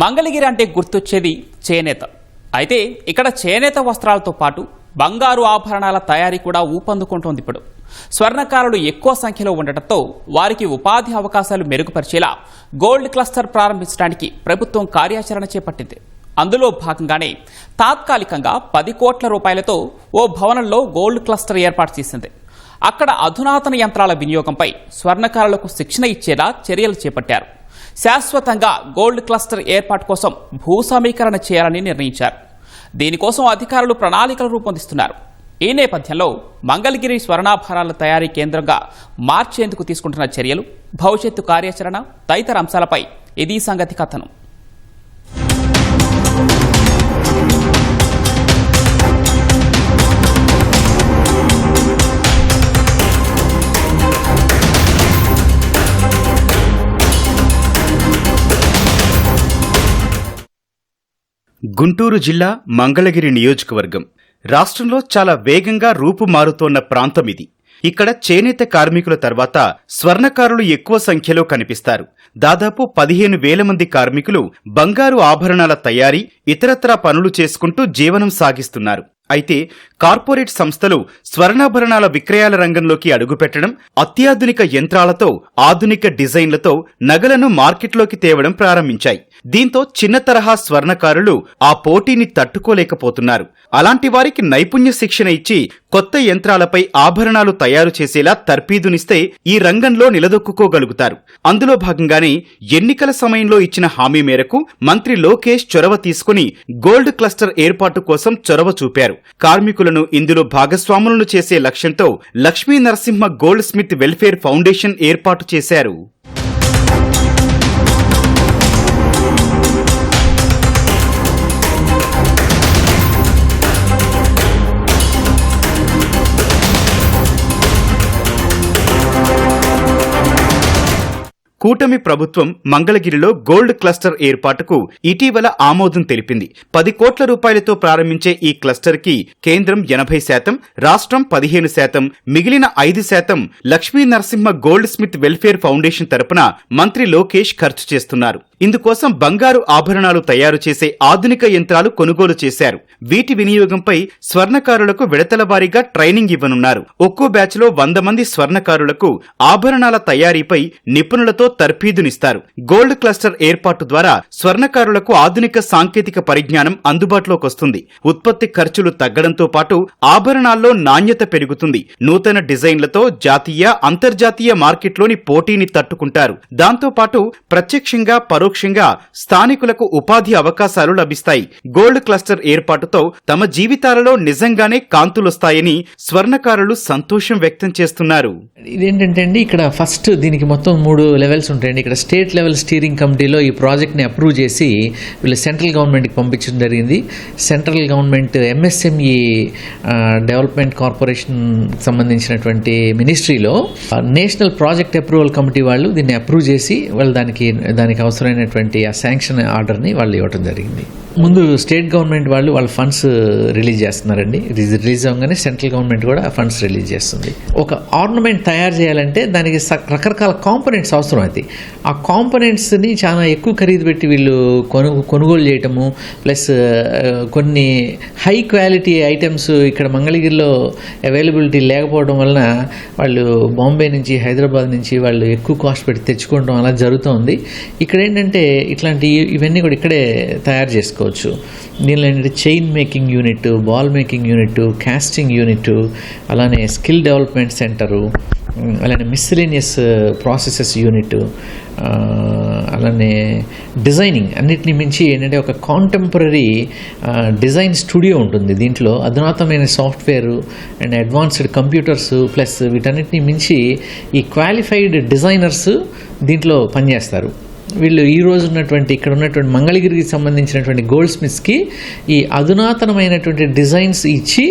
మంగళగిరి అంటే గుర్తొచ్చేది చేనేత. అయితే ఇక్కడ చేనేత వస్త్రాలతో పాటు బంగారు ఆభరణాల తయారీ కూడా ఊపందుకుంటోంది ఇప్పుడు. స్వర్ణకారులు ఎక్కువ సంఖ్యలో ఉండటంతో వారికి ఉపాధి అవకాశాలు మెరుగుపరిచేలా గోల్డ్ క్లస్టర్ ప్రారంభించడానికి ప్రభుత్వం కార్యాచరణ చేపట్టింది. అందులో భాగంగానే తాత్కాలికంగా పది కోట్ల రూపాయలతో ఓ భవనంలో గోల్డ్ క్లస్టర్ ఏర్పాటు చేసింది. అక్కడ అధునాతన యంత్రాల వినియోగంపై స్వర్ణకారులకు శిక్షణ ఇచ్చేలా చర్యలు చేపట్టారు. శాశ్వతంగా గోల్డ్ క్లస్టర్ ఏర్పాటు కోసం భూ సమీకరణ చేయాలని నిర్ణయించారు. దీనికోసం అధికారులు ప్రణాళికలు రూపొందిస్తున్నారు. ఈ నేపథ్యంలో మంగళగిరి స్వర్ణాభరణాల తయారీ కేంద్రంగా మార్చేందుకు తీసుకుంటున్న చర్యలు భవిష్యత్తు కార్యాచరణ తదితర అంశాలపై ఇది సంగతి కథనం. గుంటూరు జిల్లా మంగళగిరి నియోజకవర్గం. రాష్ట్రంలో చాలా వేగంగా రూపు మారుతోన్న ప్రాంతం ఇది. ఇక్కడ చేనేత కార్మికుల తర్వాత స్వర్ణకారులు ఎక్కువ సంఖ్యలో కనిపిస్తారు. దాదాపు పదిహేను వేల మంది కార్మికులు బంగారు ఆభరణాల తయారీ ఇతరత్రా పనులు చేసుకుంటూ జీవనం సాగిస్తున్నారు. అయితే కార్పొరేట్ సంస్థలు స్వర్ణాభరణాల విక్రయాల రంగంలోకి అడుగుపెట్టడం అత్యాధునిక యంత్రాలతో ఆధునిక డిజైన్లతో నగలను మార్కెట్లోకి తేవడం ప్రారంభించాయి. దీంతో చిన్న తరహా స్వర్ణకారులు ఆ పోటీని తట్టుకోలేకపోతున్నారు. అలాంటి వారికి నైపుణ్య శిక్షణ ఇచ్చి కొత్త యంత్రాలపై ఆభరణాలు తయారు చేసేలా తర్పీదునిస్తే ఈ రంగంలో నిలదొక్కుకోగలుగుతారు. అందులో భాగంగానే ఎన్నికల సమయంలో ఇచ్చిన హామీ మేరకు మంత్రి లోకేష్ చొరవ తీసుకుని గోల్డ్ క్లస్టర్ ఏర్పాటు కోసం చొరవ చూపారు. కార్మికులను ఇందులో భాగస్వాములను చేసే లక్ష్యంతో Lakshmi Narasimha goldsmith welfare foundation ఏర్పాటు చేశారు. కూటమి ప్రభుత్వం మంగళగిరిలో గోల్డ్ క్లస్టర్ ఏర్పాటుకు ఇటీవల ఆమోదం తెలిపింది. పది కోట్ల రూపాయలతో ప్రారంభించే ఈ క్లస్టర్కి కేంద్రం ఎనభై శాతం రాష్ట్రం పదిహేను శాతం మిగిలిన ఐదు శాతం Lakshmi Narasimha goldsmith welfare foundation తరపున మంత్రి లోకేష్ ఖర్చు చేస్తున్నారు. ఇందుకోసం బంగారు ఆభరణాలు తయారు చేసే ఆధునిక యంత్రాలు కొనుగోలు చేశారు. వీటి వినియోగంపై స్వర్ణకారులకు విడతల వారీగా ట్రైనింగ్ ఇవ్వనున్నారు. ఒక్కో బ్యాచ్లో వంద మంది స్వర్ణకారులకు ఆభరణాల తయారీపై నిపుణులతో తర్ఫీదునిస్తారు. గోల్డ్ క్లస్టర్ ఏర్పాటు ద్వారా స్వర్ణకారులకు ఆధునిక సాంకేతిక పరిజ్ఞానం అందుబాటులోకి వస్తుంది. ఉత్పత్తి ఖర్చులు తగ్గడంతో పాటు ఆభరణాల్లో నాణ్యత పెరుగుతుంది. నూతన డిజైన్లతో జాతీయ అంతర్జాతీయ మార్కెట్లోని పోటీని తట్టుకుంటారు. దాంతోపాటు ప్రత్యక్షంగా ప్రత్యక్షంగా పరోక్షంగా స్థానికులకు ఉపాధి అవకాశాలు లభిస్తాయి. గోల్డ్ క్లస్టర్ ఏర్పాటుతో తమ జీవితాలలో నిజంగానే కాంతులొస్తాయని స్వర్ణకారులు సంతోషం వ్యక్తం చేస్తున్నారు. ఇదేంటంటే అండి ఇక్కడ ఫస్ట్ దీనికి మొత్తం మూడు లెవెల్స్ ఉంటాయండి. ఇక్కడ స్టేట్ లెవెల్ స్టీరింగ్ కమిటీలో ఈ ప్రాజెక్ట్ని అప్రూవ్ చేసి వీళ్ళు సెంట్రల్ గవర్నమెంట్కి పంపించడం జరిగింది. Central government MSME development corporation సంబంధించినటువంటి మినిస్ట్రీలో నేషనల్ ప్రాజెక్ట్ అప్రూవల్ కమిటీ వాళ్ళు దీన్ని అప్రూవ్ చేసి వాళ్ళు దానికి దానికి అవసరమైనటువంటి ఆ శాంక్షన్ ఆర్డర్ని వాళ్ళు ఇవ్వటం జరిగింది. ముందు స్టేట్ గవర్నమెంట్ వాళ్ళు వాళ్ళ ఫండ్స్ రిలీజ్ చేస్తున్నారండి. ఇది రిలీజ్ అవ్వగానే సెంట్రల్ గవర్నమెంట్ కూడా ఫండ్స్ రిలీజ్ చేస్తుంది. ఒక ఆర్నమెంట్ తయారు చేయాలంటే దానికి స- రకరకాల కాంపనెంట్స్ అవసరం అవుతాయి ఆ కాంపోనెంట్స్ని చాలా ఎక్కువ ఖరీదు పెట్టి వీళ్ళు కొను కొనుగోలు చేయటము ప్లస్ కొన్ని హై క్వాలిటీ ఐటమ్స్ ఇక్కడ మంగళగిరిలో అవైలబిలిటీ లేకపోవడం వలన వాళ్ళు బాంబే నుంచి హైదరాబాద్ నుంచి వాళ్ళు ఎక్కువ కాస్ట్ పెట్టి తెచ్చుకోవడం అలా జరుగుతోంది. ఇక్కడ ఏంటంటే ఇట్లాంటి ఇవన్నీ కూడా ఇక్కడే తయారు చేసుకోవచ్చు దీనిలో ఏంటంటే chain making unit ball making unit casting unit అలానే స్కిల్ డెవలప్మెంట్ సెంటరు అలానే మిస్సిలేనియస్ ప్రాసెసెస్ యూనిట్ అలానే డిజైనింగ్ అన్నిటిని మించి ఏంటంటే ఒక కాంటెంపరీ డిజైన్ స్టూడియో ఉంటుంది. దీంట్లో అధునాతమైన software and advanced computers plus వీటన్నిటిని మించి ఈ క్వాలిఫైడ్ డిజైనర్స్ దీంట్లో పనిచేస్తారు. వీళ్ళు ఈ రోజు ఉన్నటువంటి ఇక్కడ ఉన్నటువంటి మంగళగిరికి సంబంధించినటువంటి గోల్డ్ స్మిత్స్కి ఈ అధునాతనమైనటువంటి డిజైన్స్ ఇచ్చి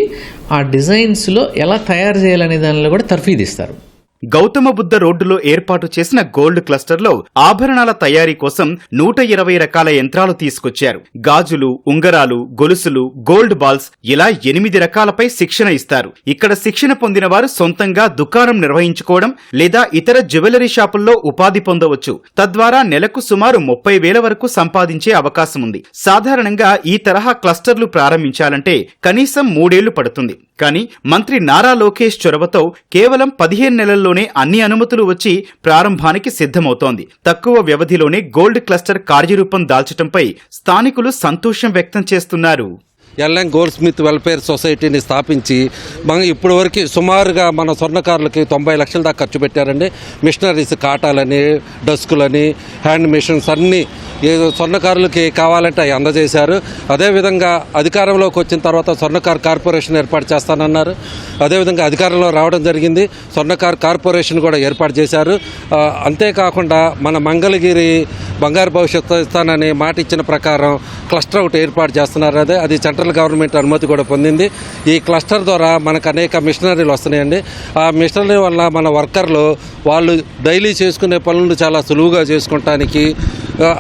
ఆ డిజైన్స్లో ఎలా తయారు చేయాలనే దానిలో కూడా తర్ఫీదిస్తారు గౌతమ బుద్ధ రోడ్డులో ఏర్పాటు చేసిన గోల్డ్ క్లస్టర్లో ఆభరణాల తయారీ కోసం నూట ఇరవై రకాల యంత్రాలు తీసుకొచ్చారు. గాజులు ఉంగరాలు గొలుసులు గోల్డ్ బాల్స్ ఇలా ఎనిమిది రకాలపై శిక్షణ ఇస్తారు. ఇక్కడ శిక్షణ పొందిన వారు సొంతంగా దుకాణం నిర్వహించుకోవడం లేదా ఇతర జ్యువెలరీ షాపుల్లో ఉపాధి పొందవచ్చు. తద్వారా నెలకు సుమారు ముప్పై వేల వరకు సంపాదించే అవకాశం ఉంది. సాధారణంగా ఈ తరహా క్లస్టర్లు ప్రారంభించాలంటే కనీసం మూడేళ్ళు పడుతుంది. కానీ మంత్రి నారా లోకేష్ చొరవతో కేవలం పదిహేను నెలల్లో నెలల్లోనే అన్ని అనుమతులు వచ్చి ప్రారంభానికి సిద్ధమవుతోంది. తక్కువ వ్యవధిలోనే గోల్డ్ క్లస్టర్ కార్యరూపం దాల్చటంపై స్థానికులు సంతోషం వ్యక్తం చేస్తున్నారు. ఎల్ఎం గోల్డ్ స్మిత్ వెల్ఫేర్ సొసైటీని స్థాపించి మన ఇప్పటి వరకు సుమారుగా మన స్వర్ణకారులకి తొంభై లక్షల దాకా ఖర్చు పెట్టారండి. మిషనరీస్ కాటాలని డస్కులని హ్యాండ్ మిషన్స్ అన్నీ ఏదో స్వర్ణకారులకి కావాలంటే అవి అందజేశారు. అదేవిధంగా అధికారంలోకి వచ్చిన తర్వాత స్వర్ణకార్ కార్పొరేషన్ ఏర్పాటు చేస్తానన్నారు. అదేవిధంగా అధికారంలో రావడం జరిగింది. స్వర్ణకార్ కార్పొరేషన్ కూడా ఏర్పాటు చేశారు. అంతేకాకుండా మన మంగళగిరి బంగారు భవిష్యత్తు ఇస్తానని మాట ఇచ్చిన ప్రకారం క్లస్టర్ ఒకటి ఏర్పాటు చేస్తున్నారు. అదే అది సెంట్రల్ గవర్నమెంట్ అనుమతి కూడా పొందింది. ఈ క్లస్టర్ ద్వారా మనకు అనేక మిషనరీలు వస్తున్నాయండి. ఆ మిషనరీ వల్ల మన వర్కర్లు వాళ్ళు డైలీ చేసుకునే పనులను చాలా సులువుగా చేసుకుంటానికి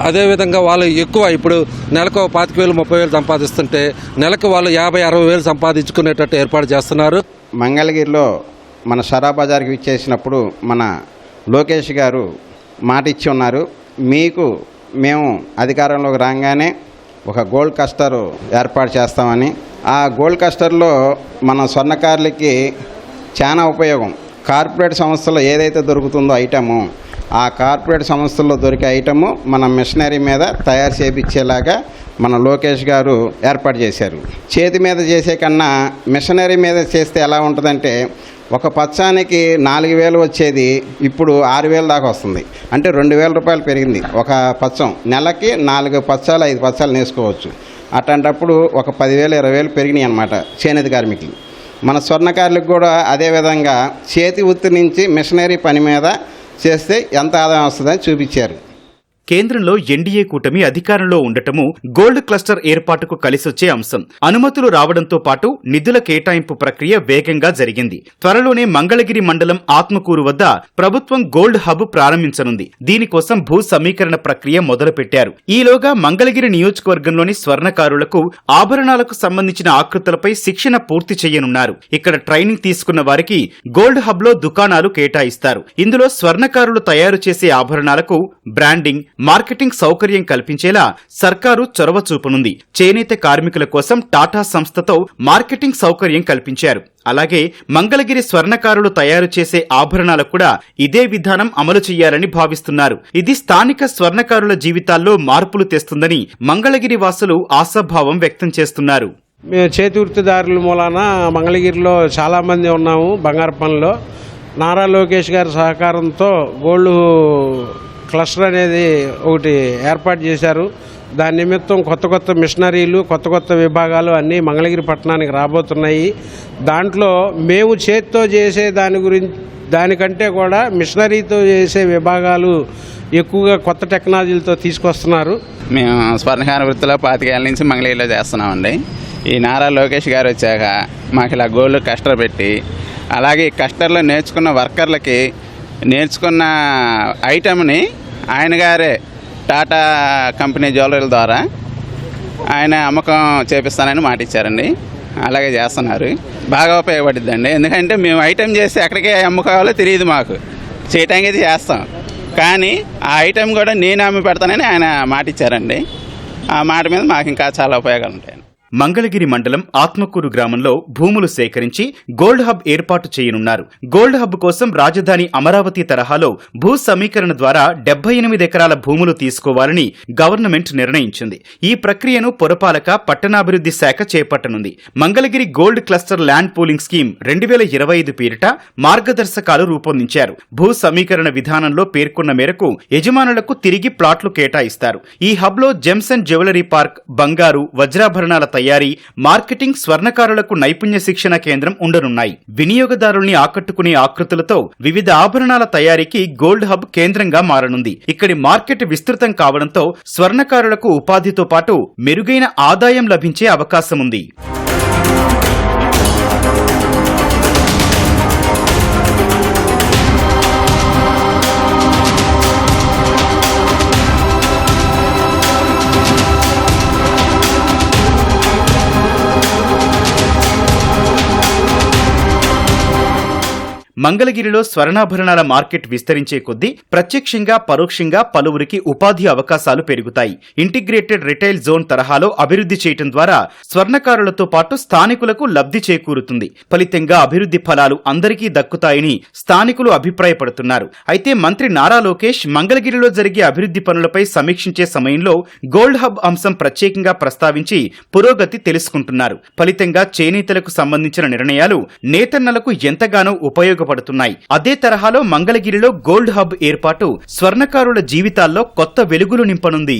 అదేవిధంగా వాళ్ళు ఎక్కువ ఇప్పుడు నెలకు పాతిక వేలు ముప్పై వేలు సంపాదిస్తుంటే నెలకు వాళ్ళు యాభై అరవై వేలు సంపాదించుకునేటట్టు ఏర్పాటు చేస్తున్నారు. మంగళగిరిలో మన షరా బజార్కి ఇచ్చేసినప్పుడు మన లోకేష్ గారు మాట ఇచ్చి ఉన్నారు. మీకు మేము అధికారంలోకి రాగానే ఒక గోల్డ్ కస్టర్ ఏర్పాటు చేస్తామని. ఆ గోల్డ్ కస్టర్లో మన స్వర్ణకారులకి చాలా ఉపయోగం. కార్పొరేట్ సంస్థలో ఏదైతే దొరుకుతుందో ఐటము ఆ కార్పొరేట్ సంస్థల్లో దొరికే ఐటము మన మిషనరీ మీద తయారు చేయించేలాగా మన లోకేష్ గారు ఏర్పాటు చేశారు. చేతి మీద చేసే కన్నా మిషనరీ మీద చేస్తే ఎలా ఉంటుందంటే ఒక పచ్చానికి నాలుగు వేలు వచ్చేది ఇప్పుడు ఆరు వేలు దాకా వస్తుంది. అంటే రెండు వేల రూపాయలు పెరిగింది ఒక పచ్చం నెలకి నాలుగు పచ్చాలు ఐదు పచ్చాలు నేసుకోవచ్చు అట్లాంటప్పుడు ఒక పదివేలు ఇరవై వేలు పెరిగినాయి అనమాట చేనేత కార్మికులు. మన స్వర్ణకారులకు కూడా అదేవిధంగా చేతి వృత్తి నుంచి మిషనరీ పని మీద చేస్తే ఎంత ఆదాయం వస్తుందని చూపించారు. కేంద్రంలో ఎన్డీఏ కూటమి అధికారంలో ఉండటము గోల్డ్ క్లస్టర్ ఏర్పాటుకు కలిసొచ్చే అంశం. అనుమతులు రావడంతో పాటు నిధుల కేటాయింపు ప్రక్రియ వేగంగా జరిగింది. త్వరలోనే మంగళగిరి మండలం ఆత్మకూరు వద్ద ప్రభుత్వం గోల్డ్ హబ్ ప్రారంభించనుంది. దీనికోసం భూ సమీకరణ ప్రక్రియ మొదలుపెట్టారు. ఈలోగా మంగళగిరి నియోజకవర్గంలోని స్వర్ణకారులకు ఆభరణాలకు సంబంధించిన ఆకృతులపై శిక్షణ పూర్తి చేయనున్నారు. ఇక్కడ ట్రైనింగ్ తీసుకున్న వారికి గోల్డ్ హబ్లో దుకాణాలు కేటాయిస్తారు. ఇందులో స్వర్ణకారులు తయారు చేసే ఆభరణాలకు బ్రాండింగ్ మార్కెటింగ్ సౌకర్యం కల్పించేలా సర్కారు చొరవ చూపనుంది. చేనేత కార్మికుల కోసం టాటా సంస్థతో మార్కెటింగ్ సౌకర్యం కల్పించారు. అలాగే మంగళగిరి స్వర్ణకారులు తయారు చేసే ఆభరణాలకు కూడా ఇదే విధానం అమలు చేయాలని భావిస్తున్నారు. ఇది స్థానిక స్వర్ణకారుల జీవితాల్లో మార్పులు తెస్తుందని మంగళగిరి వాసులు ఆశాభావం వ్యక్తం చేస్తున్నారు. చేతి వృత్తిదారుల మూలాన మంగళగిరిలో చాలామంది ఉన్నాము బంగారు పనిలో నారా లోకేష్ గారి సహకారంతో గోల్డ్ క్లస్టర్ అనేది ఒకటి ఏర్పాటు చేశారు. దాని నిమిత్తం కొత్త కొత్త మిషనరీలు కొత్త కొత్త విభాగాలు అన్నీ మంగళగిరి పట్టణానికి రాబోతున్నాయి. దాంట్లో మేము చేతితో చేసే దాని గురించి దానికంటే కూడా మిషనరీతో చేసే విభాగాలు ఎక్కువగా కొత్త టెక్నాలజీలతో తీసుకొస్తున్నారు. మేము స్వర్ణహార వృత్తిలో పాతికేళ్ళ నుంచి మంగళగిరిలో చేస్తున్నామండి. ఈ నారా లోకేష్ గారు వచ్చాక మాకు ఇలా గోల్డ్ కస్టర్ పెట్టి అలాగే ఈ కస్టర్లో నేర్చుకున్న వర్కర్లకి నేర్చుకున్న ఐటమ్ని ఆయన గారే టాటా కంపెనీ జ్యువెలరీల ద్వారా ఆయన అమ్మకం చేపిస్తానని మాట ఇచ్చారండి. అలాగే చేస్తున్నారు. బాగా ఉపయోగపడుద్దండి. ఎందుకంటే మేము ఐటెం చేసి ఎక్కడికి అమ్ముకోవాలో తెలియదు మాకు. చేయటానికి చేస్తాం. కానీ ఆ ఐటెం కూడా నేను అమ్మి పెడతానని ఆయన మాట ఇచ్చారండి. ఆ మాట మీద మాకు ఇంకా చాలా ఉపయోగాలు ఉంటాయి మంగళగిరి మండలం ఆత్మకూరు గ్రామంలో భూములు సేకరించి గోల్డ్ హబ్ ఏర్పాటు చేయనున్నారు. గోల్డ్ హబ్ కోసం రాజధాని అమరావతి తరహాలో భూ సమీకరణ ద్వారా డెబ్బై ఎనిమిది ఎకరాల భూములు తీసుకోవాలని గవర్నమెంట్ నిర్ణయించింది. ఈ ప్రక్రియను పురపాలక పట్టణాభివృద్ధి శాఖ చేపట్టనుంది. Mangalagiri gold cluster land pooling scheme రెండు వేల ఇరవై ఐదు పేరిట మార్గదర్శకాలు రూపొందించారు. భూ సమీకరణ విధానంలో పేర్కొన్న మేరకు యజమానులకు తిరిగి ప్లాట్లు కేటాయిస్తారు. ఈ హబ్లో gems and gems and jewellery park బంగారు వజ్రాభరణాల తయారీ మార్కెటింగ్ స్వర్ణకారులకు నైపుణ్య శిక్షణ కేంద్రం ఉండనున్నాయి. వినియోగదారుల్ని ఆకట్టుకునే ఆకృతులతో వివిధ ఆభరణాల తయారీకి గోల్డ్ హబ్ కేంద్రంగా మారనుంది. ఇక్కడి మార్కెట్ విస్తృతం కావడంతో స్వర్ణకారులకు ఉపాధితో పాటు మెరుగైన ఆదాయం లభించే అవకాశముంది. మంగళగిరిలో స్వర్ణాభరణాల మార్కెట్ విస్తరించే కొద్దీ ప్రత్యక్షంగా పరోక్షంగా పలువురికి ఉపాధి అవకాశాలు పెరుగుతాయి. ఇంటిగ్రేటెడ్ రిటైల్ జోన్ తరహాలో అభివృద్ధి చేయటం ద్వారా స్వర్ణకారులతో పాటు స్థానికులకు లబ్ధి చేకూరుతుంది. ఫలితంగా అభివృద్ధి ఫలాలు అందరికీ దక్కుతాయని స్థానికులు అభిప్రాయపడుతున్నారు. అయితే మంత్రి నారా లోకేష్ మంగళగిరిలో జరిగే అభివృద్ధి పనులపై సమీక్షించే సమయంలో గోల్డ్ హబ్ అంశం ప్రత్యేకంగా ప్రస్తావించి పురోగతి తెలుసుకుంటున్నారు. ఫలితంగా చేనేతలకు సంబంధించిన నిర్ణయాలు నేతన్నలకు ఎంతగానో ఉపయోగ ఉపయోగపడుతున్నాయి. అదే తరహాలో మంగళగిరిలో గోల్డ్ హబ్ ఏర్పాటు స్వర్ణకారుల జీవితాల్లో కొత్త వెలుగులు నింపనుంది.